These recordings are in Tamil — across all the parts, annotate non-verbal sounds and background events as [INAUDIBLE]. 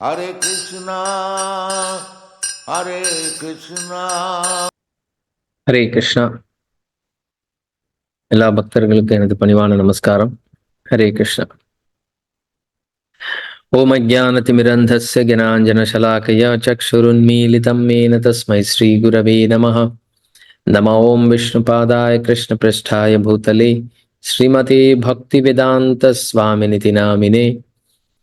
Hare Krishna, Hare Krishna. Hare Krishna எல்லா பக்தர்களுக்கும் எனது பணிவான நமஸ்காரம் ஹரே கிருஷ்ணா ஓம் அஜானதிமிரந்தஸ்ய ஜனாஞ்சனசலாக்கயா சக்ஷுருன்மீலிதம் மேன தஸ்மை ஸ்ரீகுரவே நமः நம ஓம் விஷ்ணுபாதாய கிருஷ்ணபிருஷ்டாய பூதலே ஸ்ரீமதே பக்திவேதாந்த சுவாமினிதி நாமினே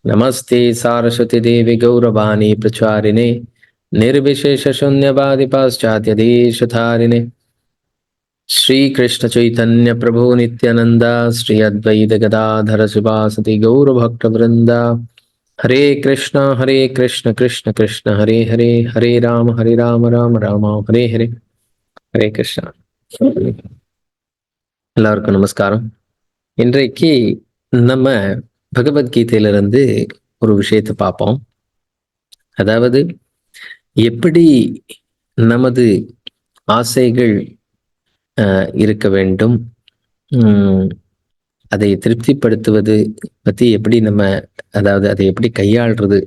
ನಮಸ್ತೆ ಸಾರಸ್ವತಿ ದೇವಿ ಗೌರವಾಣಿ ಪ್ರಚಾರಿಣೆ, ನಿರ್ವಿಶೇಷ ಶೂನ್ಯವಾದಿ ಪಾಶ್ಚಾತ್ಯ ದೇಶಧಾರಿಣೆ. ಶ್ರೀಕೃಷ್ಣ ಚೈತನ್ಯ ಪ್ರಭು ನಿತ್ಯಾನಂದ, ಶ್ರೀ ಅದ್ವೈತ ಗದಾಧರ ಸುಭಾಸತಿ ಗೌರಭಕ್ತ ವೃಂದ. ಹರೇ ಕೃಷ್ಣ ಹರೇ ಕೃಷ್ಣ ಕೃಷ್ಣ ಕೃಷ್ಣ, ಹರೇ ಹರೇ ಹರೇ ರಾಮ ಹರೇ ರಾಮ ರಾಮ ರಾಮ, ಹರೇ ಹರೇ. ஹரே கிருஷ்ணா எல்லாருக்கும் நமஸ்காரம் இன்றைக்கு நம்ம பகவத்கீதையிலிருந்து ஒரு விஷயத்தை பார்ப்போம். அதாவது எப்படி நமது ஆசைகள் இருக்க வேண்டும்? அதை திருப்திப்படுத்துவது பத்தி எப்படி நம்ம அதாவது அதை எப்படி கையாள்றது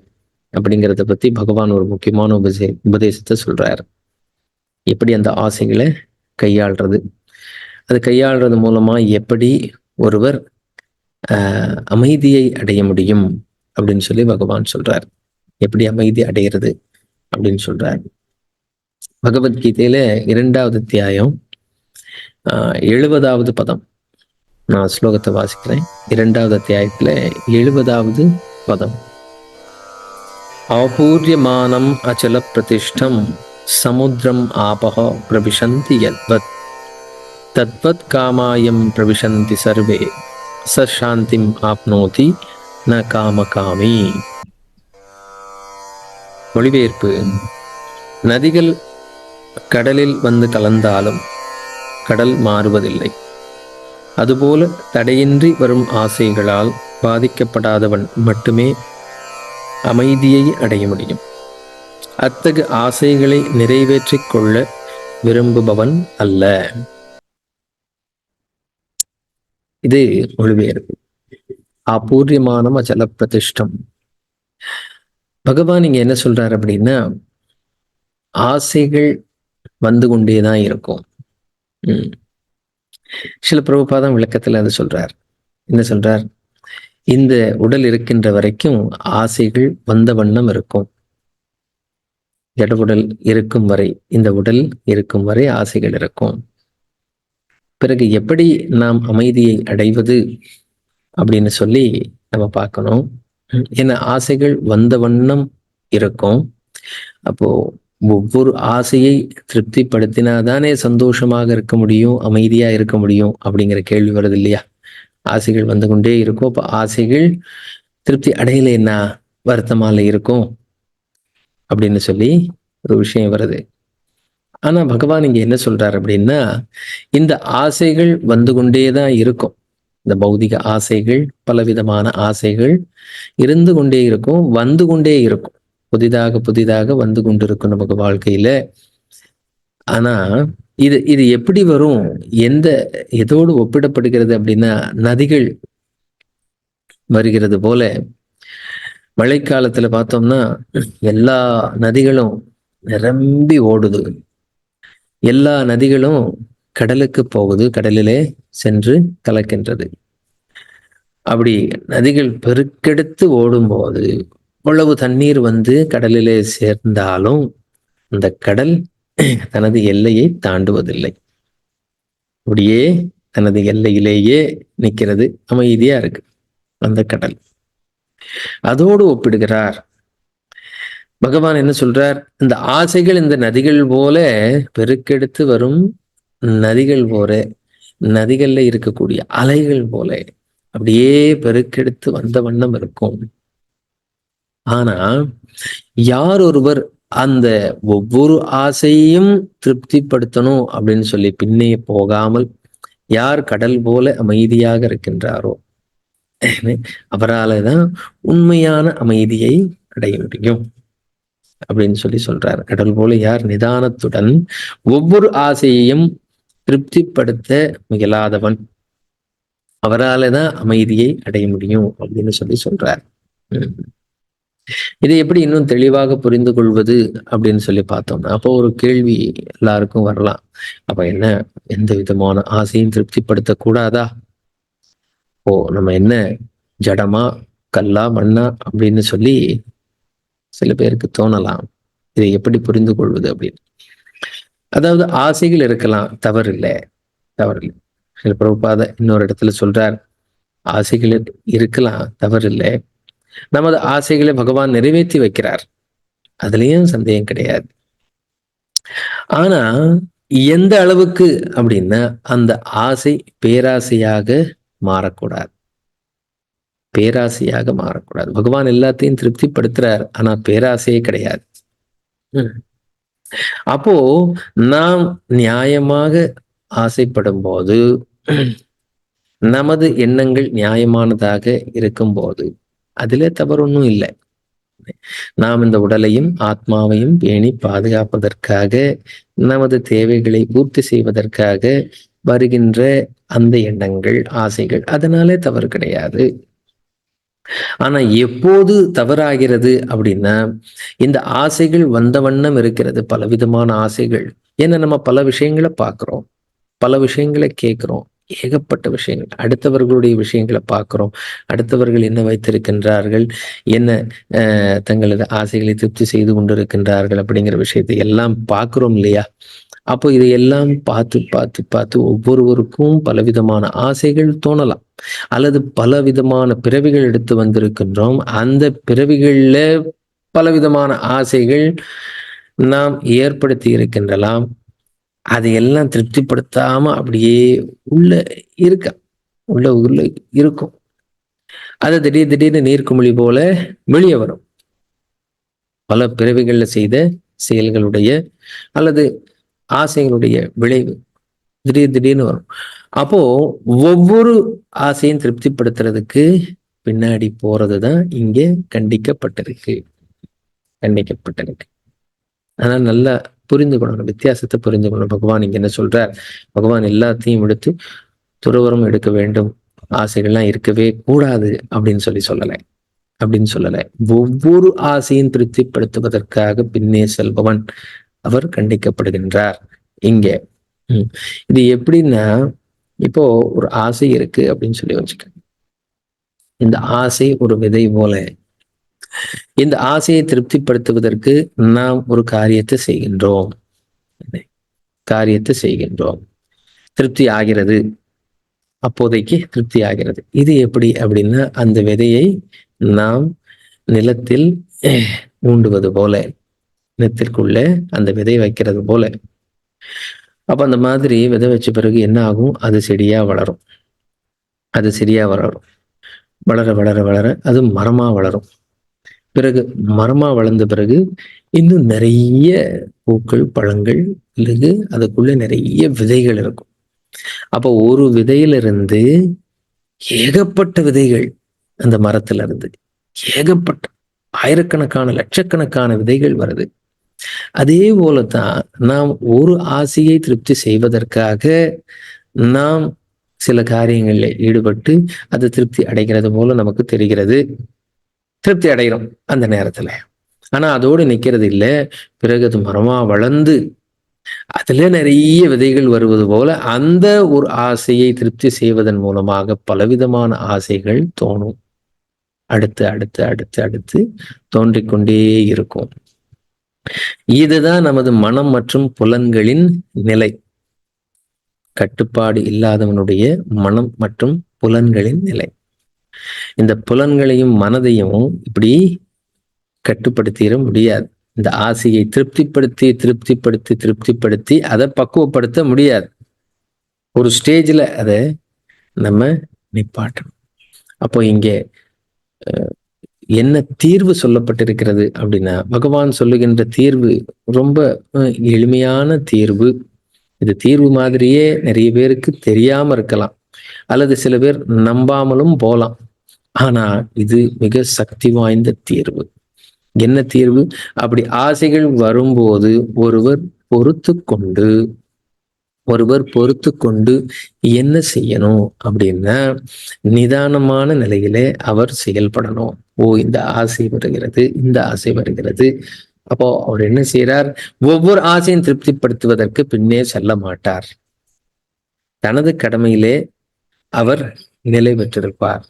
அப்படிங்கிறத பத்தி பகவான் ஒரு முக்கியமான உபதே உபதேசத்தை சொல்றாரு. எப்படி அந்த ஆசைகளை கையாள்றது? அது கையாள்றது மூலமா எப்படி ஒருவர் அமைதியை அடைய முடியும் அப்படின்னு சொல்லி பகவான் சொல்றார். எப்படி அமைதி அடையிறது அப்படின்னு சொல்றார். பகவத்கீதையில இரண்டாவது அத்தியாயம் ஆஹ், எழுபதாவது பதம். நான் ஸ்லோகத்தை வாசிக்கிறேன். இரண்டாவது அத்தியாயத்துல எழுபதாவது பதம். ஆபூர்யமானம் அச்சல பிரதிஷ்டம் சமுத்திரம் ஆபக பிரவிசந்தி யத்வத். தத்வத் காமாயம் பிரவிசந்தி சர்வே. ச சாந்திம் ஆப்னோதி ந காமகாமி மொழிபெயர்ப்பு. நதிகள் கடலில் வந்து கலந்தாலும் கடல் மாறுவதில்லை. அதுபோல தடையின்றி வரும் ஆசைகளால் பாதிக்கப்படாதவன் மட்டுமே அமைதியை அடைய முடியும். அத்தகு ஆசைகளை நிறைவேற்றிக் கொள்ள விரும்புபவன் அல்ல. இது மொழிபெயர்ப்பு அபூர்யமானம் அச்சல பிரதிஷ்டம் பகவான் இங்க என்ன சொல்றாரு அப்படின்னா ஆசைகள் வந்து கொண்டேதான் இருக்கும். சில பிரபுபாதம் விளக்கத்துல அது சொல்றார். என்ன சொல்றார்? இந்த உடல் இருக்கின்ற வரைக்கும் ஆசைகள் வந்த வண்ணம் இருக்கும். ஜட உடல் இருக்கும் வரை இந்த உடல் இருக்கும் வரை ஆசைகள் இருக்கும். பிறகு எப்படி நாம் அமைதியை அடைவது அப்படின்னு சொல்லி நம்ம பார்க்கணும். ஏன்னா ஆசைகள் வந்த வண்ணம் இருக்கும். அப்போ ஒவ்வொரு ஆசையை திருப்திப்படுத்தினாதானே சந்தோஷமாக இருக்க முடியும் அமைதியா இருக்க முடியும் அப்படிங்கிற கேள்வி வருது இல்லையா? ஆசைகள் வந்து கொண்டே இருக்கும். அப்போ ஆசைகள் திருப்தி அடையலைன்னா வருத்தமால இருக்கும் அப்படின்னு சொல்லி ஒரு விஷயம் வருது. ஆனா பகவான் இங்க என்ன சொல்றாரு அப்படின்னா இந்த ஆசைகள் வந்து கொண்டே தான் இருக்கும். இந்த பௌதிக ஆசைகள் பலவிதமான ஆசைகள் இருந்து கொண்டே இருக்கும் வந்து கொண்டே இருக்கும். புதிதாக புதிதாக வந்து கொண்டு இருக்கும் நமக்கு வாழ்க்கையில. ஆனா இது இது எப்படி வரும்? எந்த எதோடு ஒப்பிடப்படுகிறது அப்படின்னா நதிகள் வருகிறது போல. மழைக்காலத்துல பார்த்தோம்னா எல்லா நதிகளும் நிரம்பி ஓடுது. எல்லா நதிகளும் கடலுக்கு போகுது கடலிலே சென்று கலக்கின்றது. அப்படி நதிகள் பெருக்கெடுத்து ஓடும்போது இவ்வளவு தண்ணீர் வந்து கடலிலே சேர்ந்தாலும் அந்த கடல் தனது எல்லையை தாண்டுவதில்லை. அப்படியே தனது எல்லையிலேயே நிற்கிறது அமைதியா இருக்கு அந்த கடல். அதோடு ஒப்பிடுகிறார் பகவான் என்ன சொல்றார்? இந்த ஆசைகள் இந்த நதிகள் போல பெருக்கெடுத்து வரும் நதிகள் போல நதிகள்ல இருக்கக்கூடிய அலைகள் போல அப்படியே பெருக்கெடுத்து வந்த வண்ணம் இருக்கும். ஆனா யார் ஒருவர் அந்த ஒவ்வொரு ஆசையையும் திருப்திப்படுத்தணும் அப்படின்னு சொல்லி பின்னே போகாமல் யார் கடல் போல அமைதியாக இருக்கின்றாரோ அவரால் தான் உண்மையான அமைதியை அடைய முடியும். அப்படின்னு சொல்லி சொல்றாரு. கடல் போல யார் நிதானத்துடன் ஒவ்வொரு ஆசையையும் திருப்திப்படுத்த முயலாதவன் அவரால தான் அமைதியை அடைய முடியும் அப்படின்னு சொல்லி சொல்றார். உம். இதை எப்படி இன்னும் தெளிவாக புரிந்து கொள்வது அப்படின்னு சொல்லி பார்த்தோம்னா அப்போ ஒரு கேள்வி எல்லாருக்கும் வரலாம். அப்ப என்ன எந்த விதமான ஆசையும் திருப்திப்படுத்த கூடாதா? ஓ நம்ம என்ன ஜடமா கல்லா மண்ணா அப்படின்னு சொல்லி சில பேருக்கு தோணலாம். இதை எப்படி புரிந்து கொள்வது அப்படின்னு. அதாவது ஆசைகள் இருக்கலாம் தவறில்லை. தவறில்லை. சில பிரபுபாத இன்னொரு இடத்துல சொல்றார் ஆசைகள் இருக்கலாம் தவறில்லை. நமது ஆசைகளை பகவான் நிறைவேற்றி வைக்கிறார். அதுலயும் சந்தேகம் கிடையாது. ஆனா எந்த அளவுக்கு அப்படின்னா அந்த ஆசை பேராசையாக மாறக்கூடாது. பேராசையாக மாறக்கூடாது. பகவான் எல்லாத்தையும் திருப்திப்படுத்துறார் ஆனா பேராசையே கிடையாது. அப்போ நாம் நியாயமாக ஆசைப்படும் போது நமது எண்ணங்கள் நியாயமானதாக இருக்கும்போது அதுல தவறு ஒன்றும் இல்லை. நாம் இந்த உடலையும் ஆத்மாவையும் பேணி பாதுகாப்பதற்காக நமது தேவைகளை பூர்த்தி செய்வதற்காக வருகின்ற அந்த எண்ணங்கள் ஆசைகள் அதனாலே தவறு கிடையாது. ஆனா எப்போது தவறாகிறது அப்படின்னா இந்த ஆசைகள் வந்த வண்ணம் இருக்கிறது பலவிதமான ஆசைகள். ஏன்னா நம்ம பல விஷயங்களை பார்க்கிறோம் பல விஷயங்களை கேட்கிறோம் ஏகப்பட்ட விஷயங்கள். அடுத்தவர்களுடைய விஷயங்களை பார்க்கிறோம் அடுத்தவர்கள் என்ன வைத்திருக்கின்றார்கள்? என்ன தங்களது ஆசைகளை திருப்தி செய்து கொண்டிருக்கின்றார்கள் அப்படிங்கிற விஷயத்தை எல்லாம் பார்க்குறோம் இல்லையா? அப்போ இதையெல்லாம் பார்த்து பார்த்து பார்த்து ஒவ்வொருவருக்கும் பலவிதமான ஆசைகள் தோணலாம். அல்லது பல விதமான பிறவிகள் எடுத்து வந்திருக்கின்றோம். அந்த பிறவிகள்ல பலவிதமான ஆசைகள் நாம் ஏற்படுத்தி இருக்கின்றலாம். அதையெல்லாம் திருப்திப்படுத்தாம அப்படியே உள்ள இருக்க உள்ள உள்ள இருக்கும். அது திடீர் திடீர்னு நீர்க்குமிழி போல வெளியே வரும். பல பிறவிகள்ல செய்த செயல்களுடைய அல்லது ஆசைகளுடைய விளைவு திடீர் திடீர்னு வரும். அப்போ ஒவ்வொரு ஆசையும் திருப்திப்படுத்துறதுக்கு பின்னாடி போறதுதான் இங்கே கண்டிக்கப்பட்டிருக்கு. கண்டிக்கப்பட்டிருக்கு. ஆனால் நல்லா புரிந்து கொள்ளணும் வித்தியாசத்தை புரிந்து கொள்ளணும். பகவான் இங்க என்ன சொல்றார்? பகவான் எல்லாத்தையும் எடுத்து துறவரம் எடுக்க வேண்டும். ஆசைகள்லாம் இருக்கவே கூடாது அப்படின்னு சொல்லி சொல்லலை. அப்படின்னு சொல்லலை. ஒவ்வொரு ஆசையும் திருப்திப்படுத்துவதற்காக பின்னே செல்பவன் அவர் கண்டிக்கப்படுகின்றார். இங்கே. இது எப்படின்னா இப்போ ஒரு ஆசை இருக்கு அப்படின்னு சொல்லி வச்சுக்க இந்த ஆசை ஒரு விதை போல. இந்த ஆசையை திருப்திப்படுத்துவதற்கு நாம் ஒரு காரியத்தை செய்கின்றோம். காரியத்தை செய்கின்றோம். திருப்தி ஆகிறது. அப்போதைக்கு திருப்தி ஆகிறது. இது எப்படி அப்படின்னா அந்த விதையை நாம் நிலத்தில் ஊண்டுவது போல. நிலத்திற்குள்ள அந்த விதை வைக்கிறது போல. அப்ப அந்த மாதிரி விதை வச்ச பிறகு என்ன ஆகும்? அது செடியா வளரும். அது செடியா வளரும். வளர வளர வளர அது மரமா வளரும். பிறகு மரமா வளர்ந்த பிறகு இன்னும் நிறைய பூக்கள் பழங்கள் பிறகு அதுக்குள்ள நிறைய விதைகள் இருக்கும். அப்ப ஒரு விதையிலிருந்து ஏகப்பட்ட விதைகள் அந்த மரத்துல இருந்து ஏகப்பட்ட ஆயிரக்கணக்கான லட்சக்கணக்கான விதைகள் வருது. அதே போலதான் நாம் ஒரு ஆசையை திருப்தி செய்வதற்காக நாம் சில காரியங்களில் ஈடுபட்டு அது திருப்தி அடைகிறது போல நமக்கு தெரிகிறது. திருப்தி அடைகிறோம் அந்த நேரத்துல. ஆனா அதோடு நிக்கிறது இல்லை. பிறகு அது மரமா வளர்ந்து அதுல நிறைய விதைகள் வருவது போல அந்த ஒரு ஆசையை திருப்தி செய்வதன் மூலமாக பலவிதமான ஆசைகள் தோணும். அடுத்து அடுத்து அடுத்து அடுத்து தோன்றிக்கொண்டே இருக்கும். இதுதான் நமது மனம் மற்றும் புலன்களின் நிலை. கட்டுப்பாடு இல்லாதவனுடைய மனம் மற்றும் புலன்களின் நிலை. இந்த புலன்களையும் மனதையும் இப்படி கட்டுப்படுத்திட முடியாது. இந்த ஆசையை திருப்திப்படுத்தி திருப்திப்படுத்தி திருப்திப்படுத்தி அதை பக்குவப்படுத்த முடியாது. ஒரு ஸ்டேஜில் அதை நம்ம நிப்பாட்டணும். அப்போ இங்கே என்ன தீர்வு சொல்லப்பட்டிருக்கிறது அப்படின்னா பகவான் சொல்லுகின்ற தீர்வு ரொம்ப எளிமையான தீர்வு. இது தீர்வு மாதிரியே நிறைய பேருக்கு தெரியாம இருக்கலாம். அல்லது சில பேர் நம்பாமலும் போலாம். ஆனா இது மிக சக்தி வாய்ந்த தீர்வு. என்ன தீர்வு? அப்படி ஆசைகள் வரும்போது ஒருவர் பொறுத்து கொண்டு ஒருவர் பொறுத்து கொண்டு என்ன செய்யணும் அப்படின்னா நிதானமான நிலையிலே அவர் செயல்படணும். ஓ இந்த ஆசை வருகிறது இந்த ஆசை வருகிறது. அப்போ அவர் என்ன செய்யறார் ஒவ்வொரு ஆசையும் திருப்திப்படுத்துவதற்கு பின்னே செல்ல மாட்டார். தனது கடமையிலே அவர் நிலை பெற்றிருப்பார்.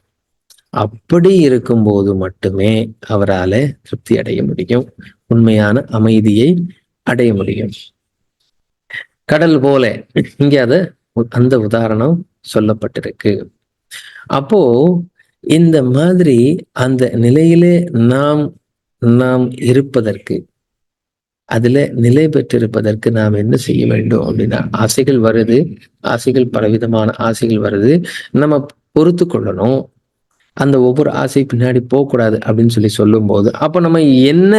அப்படி இருக்கும்போது மட்டுமே அவரால திருப்தி அடைய முடியும். உண்மையான அமைதியை அடைய முடியும். கடல் போல. இங்க அத அந்த உதாரணம் சொல்லப்பட்டிருக்கு. அப்போ இந்த மாதிரி அந்த நிலையிலே நாம் நாம் இருப்பதற்கு அதுல நிலை பெற்றிருப்பதற்கு நாம் என்ன செய்ய வேண்டும் அப்படின்னா ஆசைகள் வருது ஆசைகள் பலவிதமான ஆசைகள் வருது. நம்ம பொறுத்து கொள்ளணும். அந்த ஒவ்வொரு ஆசை பின்னாடி போகக்கூடாது அப்படின்னு சொல்லி சொல்லும்போது அப்போ நம்ம என்ன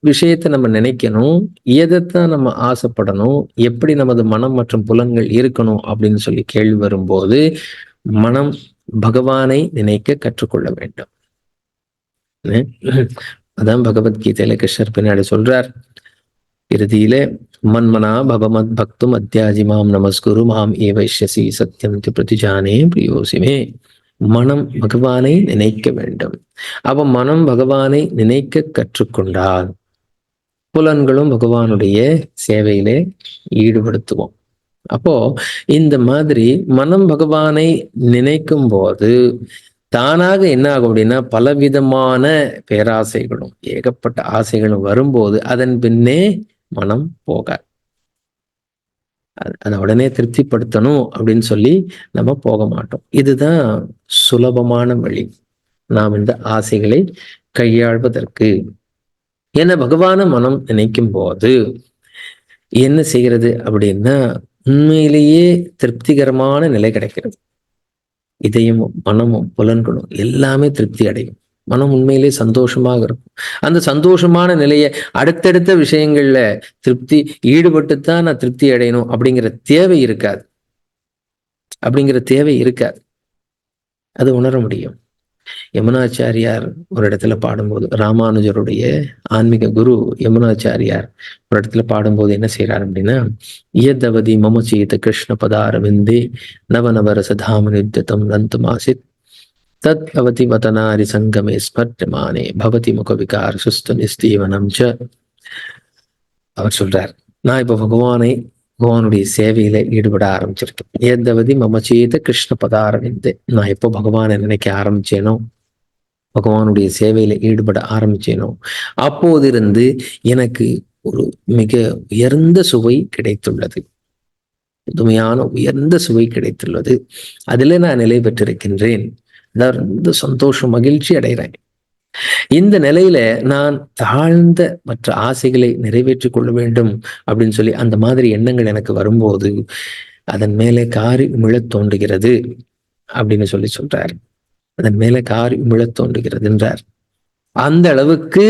விஷயத்தை நம்ம நினைக்கணும் எதைத்தான் நம்ம ஆசைப்படணும் எப்படி நமது மனம் மற்றும் புலன்கள் இருக்கணும் அப்படின்னு சொல்லி கேள்வி வரும்போது மனம் பகவானை நினைக்க கற்றுக்கொள்ள வேண்டும். அதான் பகவத்கீதையில கிருஷ்ணர் பின்னாடி சொல்றார். இறுதியில மன்மனா பவமத் பக்தும் அத்தியாஜி மாம் நமஸ்குரு மாம் ஏவைஷ்யசி சத்தியம் பிரதிஜானே பிரியோசிமே. மனம் பகவானை நினைக்க வேண்டும். அவ மனம் பகவானை நினைக்க கற்றுக்கொண்டால் புலன்களும் பகவானுடைய சேவையிலே ஈடுபடுத்துவோம். அப்போ இந்த மாதிரி மனம் பகவானை நினைக்கும் போது தானாக என்ன ஆகும் அப்படின்னா பலவிதமான பேராசைகளும் ஏகப்பட்ட ஆசைகளும் வரும்போது அதன் பின்னே மனம் போகாது. அதை உடனே திருப்திப்படுத்தணும் அப்படின்னு சொல்லி நம்ம போக மாட்டோம். இதுதான் சுலபமான வழி. நாம் இந்த ஆசைகளை கையாள்வதற்கு. என பகவான மனம் நினைக்கும் போது என்ன செய்கிறது அப்படின்னா உண்மையிலேயே திருப்திகரமான நிலை கிடைக்கிறது. இதயமும் மனமும் புலன்களும் எல்லாமே திருப்தி அடையும். மனம் உண்மையிலே சந்தோஷமாக இருக்கும். அந்த சந்தோஷமான நிலையை அடுத்தடுத்த விஷயங்கள்ல திருப்தி ஈடுபட்டுத்தான் நான் திருப்தி அடையணும் அப்படிங்கிற தேவை இருக்காது. அப்படிங்கிற தேவை இருக்காது. அது உணர முடியும். யமுனாச்சாரியார் ஒரு இடத்துல பாடும்போது ராமானுஜருடைய ஆன்மீக குரு யமுனாச்சாரியார் ஒரு இடத்துல பாடும்போது என்ன செய்யறாரு அப்படின்னா இயதவதி மமச்சீத கிருஷ்ண பதாரவிந்தே நவநவரசதாம நித்தியதம் நந்துமாசித் தத் பவதி வதனாரி சங்கமே ஸ்மர்யமானே பவதி முக விகார சுஸ்த நிஸ்தீவனம் ச அவர் சொல்றார் நான் இப்ப பகவானை பகவானுடைய சேவையில ஈடுபட ஆரம்பிச்சிருக்கேன் ஏந்தவதி மமச்சேத கிருஷ்ண பதாரவிந்தேன் நான் எப்போ பகவானை நினைக்க ஆரம்பிச்சேனோ பகவானுடைய சேவையில ஈடுபட ஆரம்பிச்சேனோ அப்போதிருந்து எனக்கு ஒரு மிக உயர்ந்த சுவை கிடைத்துள்ளது. புதுமையான உயர்ந்த சுவை கிடைத்துள்ளது. அதில் நான் நிலை பெற்றிருக்கின்றேன். ரொம்ப சந்தோஷம் மகிழ்ச்சி அடைகிறேன். இந்த நிலையில நான் தாழ்ந்த மற்ற ஆசைகளை நிறைவேற்றிக் கொள்ள வேண்டும் அப்படின்னு சொல்லி அந்த மாதிரி எண்ணங்கள் எனக்கு வரும்போது அதன் மேலே காரி உமிழத் தோன்றுகிறது அப்படின்னு சொல்லி சொல்றார். அதன் மேலே காரி உமிழத் தோன்றுகிறது என்றார். அந்த அளவுக்கு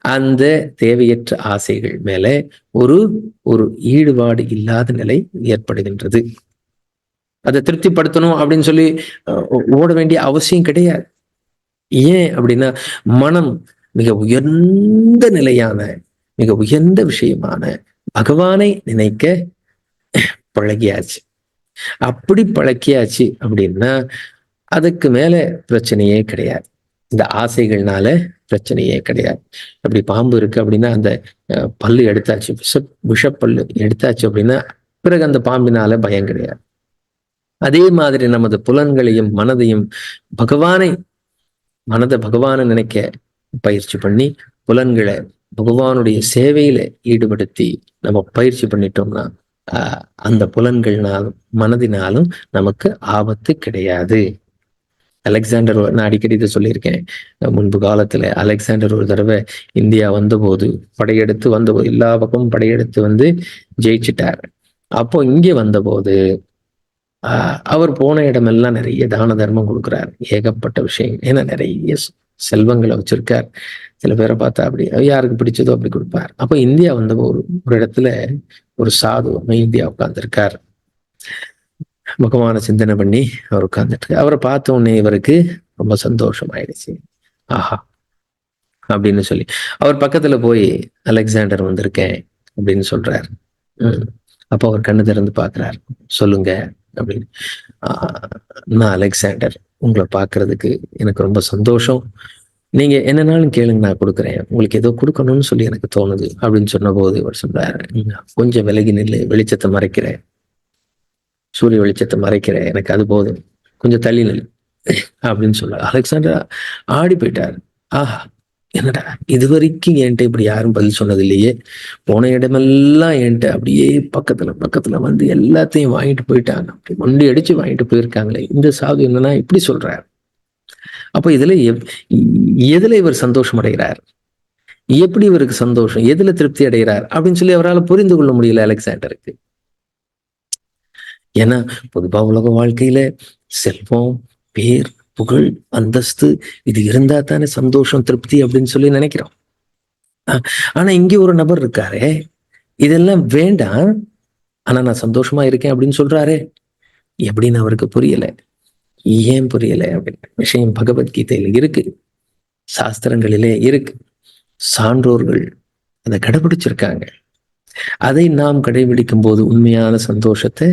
அந்த தேவையற்ற ஆசைகள் மேல ஒரு ஒரு ஈடுபாடு இல்லாத நிலை ஏற்படுகின்றது. அதை திருப்திப்படுத்தணும் அப்படின்னு சொல்லி ஓட வேண்டிய அவசியம் கிடையாது. ஏன் அப்படின்னா மனம் மிக உயர்ந்த நிலையான மிக உயர்ந்த விஷயமான பகவானை நினைக்க பழகியாச்சு. அப்படி பழக்கியாச்சு அப்படின்னா அதுக்கு மேல பிரச்சனையே கிடையாது. இந்த ஆசைகள்னால பிரச்சனையே கிடையாது. அப்படி பாம்பு இருக்கு அப்படின்னா அந்த பல்லு எடுத்தாச்சு விஷ விஷப்பல்லு எடுத்தாச்சு அப்படின்னா பிறகு அந்த பாம்பினால பயம் கிடையாது. அதே மாதிரி நமது புலன்களையும் மனதையும் பகவானை மனதை பகவானை நினைக்க பயிற்சி பண்ணி புலன்களை பகவானுடைய சேவையில ஈடுபடுத்தி நம்ம பயிற்சி பண்ணிட்டோம்னா அந்த புலன்கள்னாலும் மனதினாலும் நமக்கு ஆபத்து கிடையாது. அலெக்சாண்டர் நான் அடிக்கடி இதை சொல்லியிருக்கேன். முன்பு காலத்துல அலெக்சாண்டர் ஒரு தடவை இந்தியா வந்தபோது படையெடுத்து வந்தபோது எல்லா பக்கமும் படையெடுத்து வந்து ஜெயிச்சிட்டார். அப்போ இங்கே வந்தபோது அவர் போன இடமெல்லாம் நிறைய தான தர்மம் கொடுக்குறார். ஏகப்பட்ட விஷயங்கள். ஏன்னா நிறைய செல்வங்களை வச்சிருக்கார். சில பேரை பார்த்தா அப்படி யாருக்கு பிடிச்சதோ அப்படி கொடுப்பார். அப்போ இந்தியா வந்த ஒரு ஒரு இடத்துல ஒரு சாது இந்தியா உட்கார்ந்துருக்கார். முகமான சிந்தனை பண்ணி அவர் உட்கார்ந்துட்டு அவரை பார்த்த உடனே இவருக்கு ரொம்ப சந்தோஷம் ஆயிடுச்சு ஆஹா அப்படின்னு சொல்லி. அவர் பக்கத்துல போய் அலெக்சாண்டர் வந்திருக்கேன் அப்படின்னு சொல்றாரு. உம் அப்போ அவர் கண்ணு திறந்து பாக்குறாரு சொல்லுங்க அப்படின்னு. நான் அலெக்சாண்டர் உங்களை பார்க்கறதுக்கு எனக்கு ரொம்ப சந்தோஷம். நீங்க என்னனாலும் கேளுங்க நான் கொடுக்குறேன். உங்களுக்கு ஏதோ கொடுக்கணும்னு சொல்லி எனக்கு தோணுது அப்படின்னு சொன்ன போது இவர் சொல்றாரு கொஞ்சம் விலகி நில்லு வெளிச்சத்தை மறைக்கிற சூரிய வெளிச்சத்தை மறைக்கிற எனக்கு அது போதும். கொஞ்சம் தள்ளி நில் அப்படின்னு சொல்ல அலெக்சாண்டர் ஆடி போயிட்டார். ஆஹா என்னடா இது வரைக்கும் என்கிட்ட இப்படி யாரும் பதில் சொன்னது இல்லையே போன இடமெல்லாம் என்கிட்ட அப்படியே பக்கத்துல பக்கத்துல வந்து எல்லாத்தையும் வாங்கிட்டு போயிட்டாங்க. அப்படி மண்டி அடிச்சு வாங்கிட்டு போயிருக்காங்களே. இந்த சாது என்னன்னா இப்படி சொல்றாரு. அப்ப இதுல எதுல இவர் சந்தோஷம் அடைகிறார்? எப்படி இவருக்கு சந்தோஷம்? எதுல திருப்தி அடைகிறார்? அப்படின்னு சொல்லி அவரால் புரிந்து கொள்ள முடியல அலெக்சாண்டருக்கு. ஏன்னா பொதுவா உலக வாழ்க்கையில செல்வம் பேர் புகழ் அந்தஸ்து இது இருந்தா தானே சந்தோஷம் திருப்தி அப்படின்னு சொல்லி நினைக்கிறோம். ஆனா இங்க ஒரு நபர் இருக்காரே இதெல்லாம் வேண்டாம் ஆனா நான் சந்தோஷமா இருக்கேன் அப்படின்னு சொல்றாரு. எப்படின்னு அவருக்கு புரியல. ஏன் புரியல அப்படின்னு. விஷயம் பகவத்கீதையில இருக்கு. சாஸ்திரங்களிலே இருக்கு. சான்றோர்கள் அதை கடைபிடிச்சிருக்காங்க. அதை நாம் கடைபிடிக்கும் போது உண்மையான சந்தோஷத்தை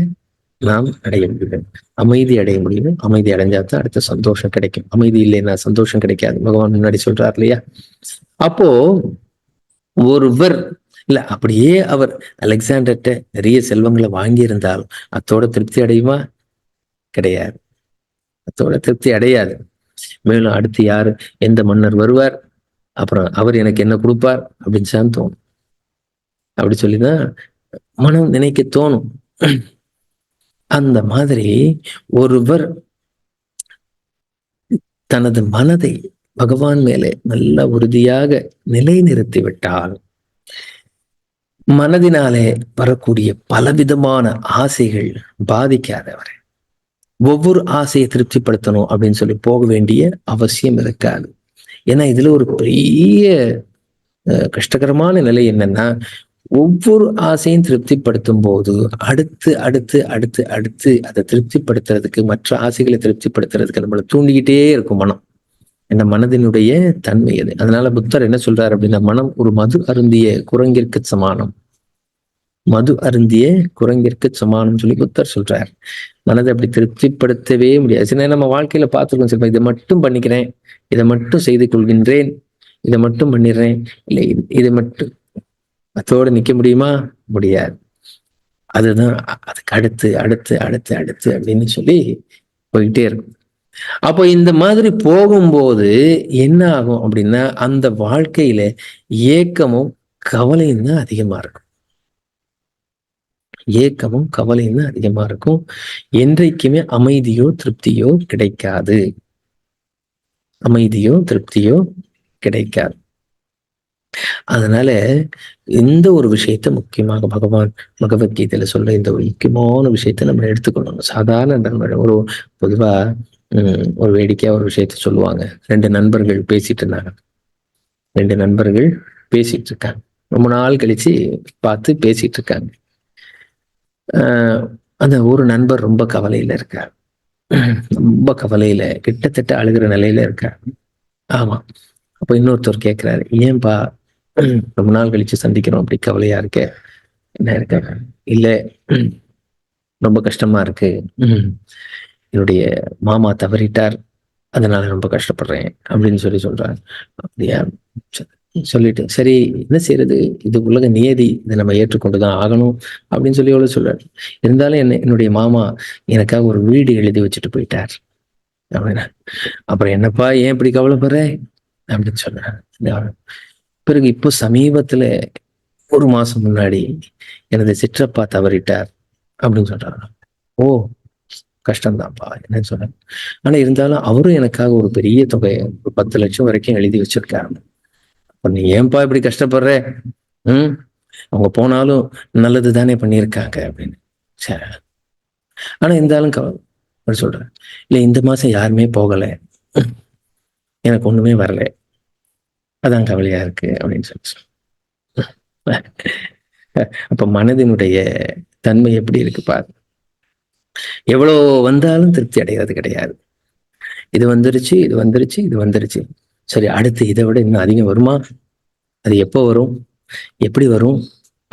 நாம் அடைய முடியும். அமைதி அடைய முடியும். அமைதி அடைஞ்சாதான் அடுத்த சந்தோஷம் கிடைக்கும். அமைதி இல்லைன்னா சந்தோஷம் கிடைக்காது. பகவான் முன்னாடி சொல்றார் இல்லையா? அப்போ ஒருவர் இல்ல அப்படியே அவர் அலெக்சாண்டர்ட்ட நிறைய செல்வங்களை வாங்கி அத்தோட திருப்தி அடையுமா? கிடையாது. அத்தோட திருப்தி அடையாது. மேலும் அடுத்து யாரு? எந்த மன்னர் வருவார்? அப்புறம் அவர் எனக்கு என்ன கொடுப்பார்? அப்படின்னு தான் தோணும். அப்படி சொல்லிதான் மனம் நினைக்க தோணும். அந்த மாதிரி ஒருவர் தனது மனதை பகவான் மேலே நல்ல உறுதியாக நிலைநிறுத்தி விட்டால் மனதினாலே வரக்கூடிய பலவிதமான ஆசைகள் பாதிக்காதவரை ஒவ்வொரு ஆசையை திருப்திப்படுத்தணும் அப்படின்னு சொல்லி போக வேண்டிய அவசியம் இருக்காது. ஏன்னா இதுல ஒரு பெரிய அஹ், கஷ்டகரமான நிலை என்னன்னா ஒவ்வொரு ஆசையும் திருப்திப்படுத்தும் போது அடுத்து அடுத்து அடுத்து அடுத்து அதை திருப்திப்படுத்துறதுக்கு மற்ற ஆசைகளை திருப்திப்படுத்துறதுக்கு நம்மளை தூண்டிக்கிட்டே இருக்கும் மனம். இந்த மனதினுடைய தன்மை அது. அதனால புத்தர் என்ன சொல்றாரு அப்படின்னா மனம் ஒரு மது அருந்திய குரங்கிற்கு சமானம். மது அருந்திய குரங்கிற்கு சமானம் சொல்லி புத்தர் சொல்றார். மனதை அப்படி திருப்திப்படுத்தவே முடியாது. சில நேரம் நம்ம வாழ்க்கையில பார்த்துருக்கோம் சிலப்பா இதை மட்டும் பண்ணிக்கிறேன் இதை மட்டும் செய்து கொள்கின்றேன் இதை மட்டும் பண்ணிடுறேன் இல்லை இதை மட்டும் அதோட நிக்க முடியுமா? முடியாது. அதுதான் அதுக்கு அடுத்து அடுத்து அடுத்து அடுத்து அப்படின்னு சொல்லி போயிட்டே இருக்கும். அப்போ இந்த மாதிரி போகும்போது என்ன ஆகும் அப்படின்னா அந்த வாழ்க்கையில ஏக்கமும் கவலையும் தான் அதிகமா இருக்கும். ஏக்கமும் கவலையும் தான் அதிகமா இருக்கும். என்றைக்குமே அமைதியோ திருப்தியோ கிடைக்காது. அமைதியோ திருப்தியோ கிடைக்காது. அதனால இந்த ஒரு விஷயத்த முக்கியமாக பகவான் பகவத்கீதையில சொல்ல இந்த ஒரு முக்கியமான விஷயத்த நம்ம எடுத்துக்கணும் சாதாரண நண்பர்கள் ஒரு பொதுவா உம், ஒரு வேடிக்கையா ஒரு விஷயத்த சொல்லுவாங்க. ரெண்டு நண்பர்கள் பேசிட்டு இருந்தாங்க. ரெண்டு நண்பர்கள் பேசிட்டு இருக்காங்க. ரொம்ப நாள் கழிச்சு பார்த்து பேசிட்டு இருக்காங்க. ஆஹ் அந்த ஒரு நண்பர் ரொம்ப கவலையில இருக்கார். ரொம்ப கவலையில கிட்டத்தட்ட அழுகிற நிலையில இருக்கார். ஆமா. அப்ப இன்னொருத்தர் கேட்கிறாரு ஏன்பா [CLEARS THROAT] ரொம்ப நாள் கழிச்சு சந்திக்கிறோம். அப்படி கவலையா இருக்க. என்ன இருக்க? இல்ல. [CLEARS THROAT] ரொம்ப கஷ்டமா இருக்கு. உம், [CLEARS THROAT] என்னுடைய மாமா தவறிட்டார். அதனால ரொம்ப கஷ்டப்படுறேன். அப்படின்னு சொல்லி சொல்றாங்க அப்படியா? சொல்லிட்டு சரி என்ன செய்யறது இது உலக நியதி. இதை நம்ம ஏற்றுக்கொண்டுதான் ஆகணும். அப்படின்னு சொல்லி எவ்வளவு சொல்றாரு. இருந்தாலும் என்ன என்னுடைய மாமா எனக்காக ஒரு வீடு எழுதி வச்சுட்டு போயிட்டார். அப்படின்னா அப்புறம் என்னப்பா ஏன் இப்படி கவலைப்படுற? அப்படின்னு சொல்றாரு பிறகு இப்போ சமீபத்துல ஒரு மாசம் முன்னாடி எனது சிற்றப்பா தவறிட்டார் அப்படின்னு சொல்றாங்க. ஓ கஷ்டம்தான்ப்பா என்னன்னு சொன்னேன் ஆனா இருந்தாலும் அவரும் எனக்காக ஒரு பெரிய தொகை ஒரு பத்து லட்சம் வரைக்கும் எழுதி வச்சிருக்காரு. அப்ப நீ ஏன்பா இப்படி கஷ்டப்படுற? ம்? அவங்க போனாலும் நல்லது தானே பண்ணியிருக்காங்க அப்படின்னு. சரி ஆனா இருந்தாலும் கவலை அப்படி சொல்றேன். இல்லை இந்த மாசம் யாருமே போகலை. எனக்கு ஒண்ணுமே வரல. அதான் கவலையா இருக்கு அப்படின்னு சொல்லி அப்ப மனதினுடைய தன்மை எப்படி இருக்கு பாரு. எவ்வளவு வந்தாலும் திருப்தி அடைகிறது கிடையாது. இது வந்துருச்சு இது வந்துருச்சு இது வந்துருச்சு. சரி அடுத்து இதை விட இன்னும் அதிகம் வருமா? அது எப்போ வரும்? எப்படி வரும்?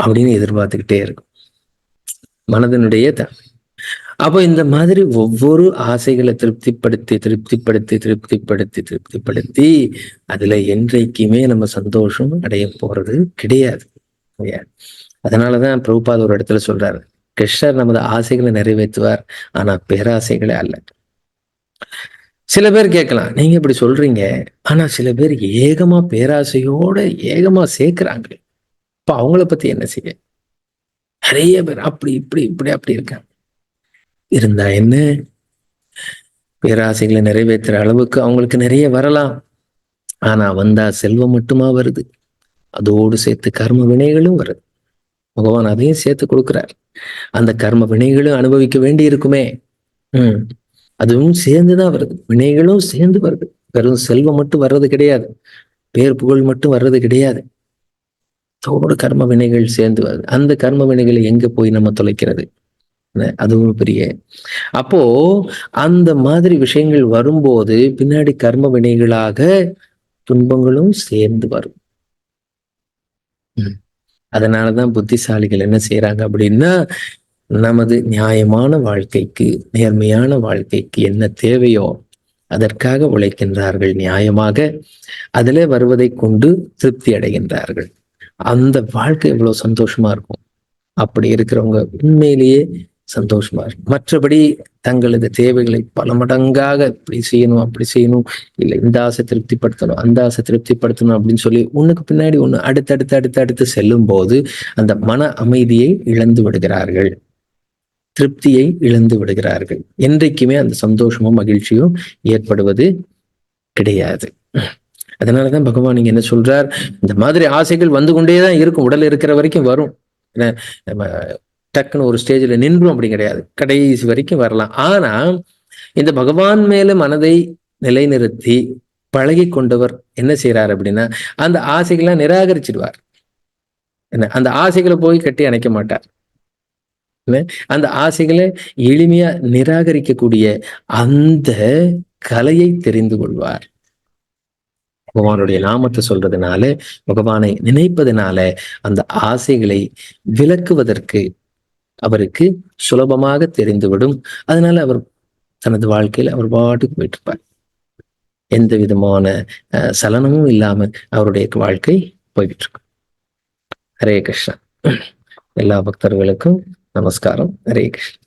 அப்படின்னு எதிர்பார்த்துக்கிட்டே இருக்கும். மனதினுடைய தன்மை. அப்போ இந்த மாதிரி ஒவ்வொரு ஆசைகளை திருப்திப்படுத்தி திருப்திப்படுத்தி திருப்திப்படுத்தி திருப்திப்படுத்தி அதுல என்றைக்குமே நம்ம சந்தோஷம் அடைய போறது கிடையாது. கிடையாது. அதனாலதான் பிரபுபாத் ஒரு இடத்துல சொல்றாரு கிருஷ்ணர் நமது ஆசைகளை நிறைவேற்றுவார் ஆனா பேராசைகளே அல்ல. சில பேர் கேட்கலாம் நீங்க இப்படி சொல்றீங்க ஆனா சில பேர் ஏகமா பேராசையோட ஏகமா சேர்க்கிறாங்களே. இப்ப அவங்கள பத்தி என்ன செய்ய? நிறைய பேர் அப்படி இப்படி இப்படி அப்படி இருக்காங்க. இருந்தா என்ன? பேராசைகளை நிறைவேற்றுற அளவுக்கு அவங்களுக்கு நிறைய வரலாம். ஆனா வந்தா செல்வம் மட்டுமா வருது? அதோடு சேர்த்து கர்ம வினைகளும் வருது. பகவான் அதையும் சேர்த்து கொடுக்குறார். அந்த கர்ம வினைகளும் அனுபவிக்க வேண்டி இருக்குமே உம் அதுவும் சேர்ந்துதான் வருது. வினைகளும் சேர்ந்து வருது. வெறும் செல்வம் மட்டும் வர்றது கிடையாது. பேர் புகழ் மட்டும் வர்றது கிடையாது. அதோட கர்ம வினைகள் சேர்ந்து வருது. அந்த கர்ம வினைகளை எங்க போய் நம்ம தொலைக்கிறது? அதுவும் பெரிய. அப்போ அந்த மாதிரி விஷயங்கள் வரும்போது பின்னாடி கர்ம வினைகளாக துன்பங்களும் சேர்ந்து வரும். அதனாலதான் புத்திசாலிகள் என்ன செய்யறாங்க அப்படின்னா நமது நியாயமான வாழ்க்கைக்கு நேர்மையான வாழ்க்கைக்கு என்ன தேவையோ அதற்காக உழைக்கின்றார்கள் நியாயமாக அதுல வருவதை கொண்டு திருப்தி அடைகின்றார்கள். அந்த வாழ்க்கை எவ்வளவு சந்தோஷமா இருக்கும். அப்படி இருக்கிறவங்க உண்மையிலேயே சந்தோஷமா இருக்கும் மற்றபடி தங்களது தேவைகளை பல மடங்காக இப்படி செய்யணும் அப்படி செய்யணும். இல்லை இந்த ஆசை திருப்திப்படுத்தணும் அந்த ஆசை திருப்திப்படுத்தணும் அப்படின்னு சொல்லி உன்னுக்கு பின்னாடி ஒண்ணு அடுத்தடுத்து அடுத்து அடுத்து செல்லும் போது அந்த மன அமைதியை இழந்து விடுகிறார்கள். திருப்தியை இழந்து விடுகிறார்கள். என்றைக்குமே அந்த சந்தோஷமும் மகிழ்ச்சியும் ஏற்படுவது கிடையாது. அதனாலதான் பகவான் நீங்க என்ன சொல்றார்? இந்த மாதிரி ஆசைகள் வந்து கொண்டேதான் இருக்கும். உடல் இருக்கிற வரைக்கும் வரும். நம்ம டக்குன்னு ஒரு ஸ்டேஜ்ல நின்றும் அப்படி கிடையாது. கடைசி வரைக்கும் வரலாம். ஆனா இந்த பகவான் மேல மனதை நிலைநிறுத்தி பழகி கொண்டவர் என்ன செய்யறாரு அப்படின்னா அந்த ஆசைகளை நிராகரிச்சிடுவார். என்ன? அந்த ஆசைகளை போய் கட்டி அணைக்க மாட்டார். அந்த ஆசைகளை எளிமையா நிராகரிக்கக்கூடிய அந்த கலையை தெரிந்து கொள்வார். பகவானுடைய நாமத்தை சொல்றதுனால பகவானை நினைப்பதனால அந்த ஆசைகளை விளக்குவதற்கு அவருக்கு சுலபமாக தெரிந்துவிடும். அதனால அவர் தனது வாழ்க்கையில அவர் பாட்டுக்கு போயிட்டு இருப்பார் எந்த விதமான அஹ், சலனமும் இல்லாம அவருடைய வாழ்க்கை போய்கிட்டு இருக்கும் ஹரே கிருஷ்ணா. [CLEARS THROAT] எல்லா பக்தர்களுக்கும் நமஸ்காரம். ஹரே கிருஷ்ணா.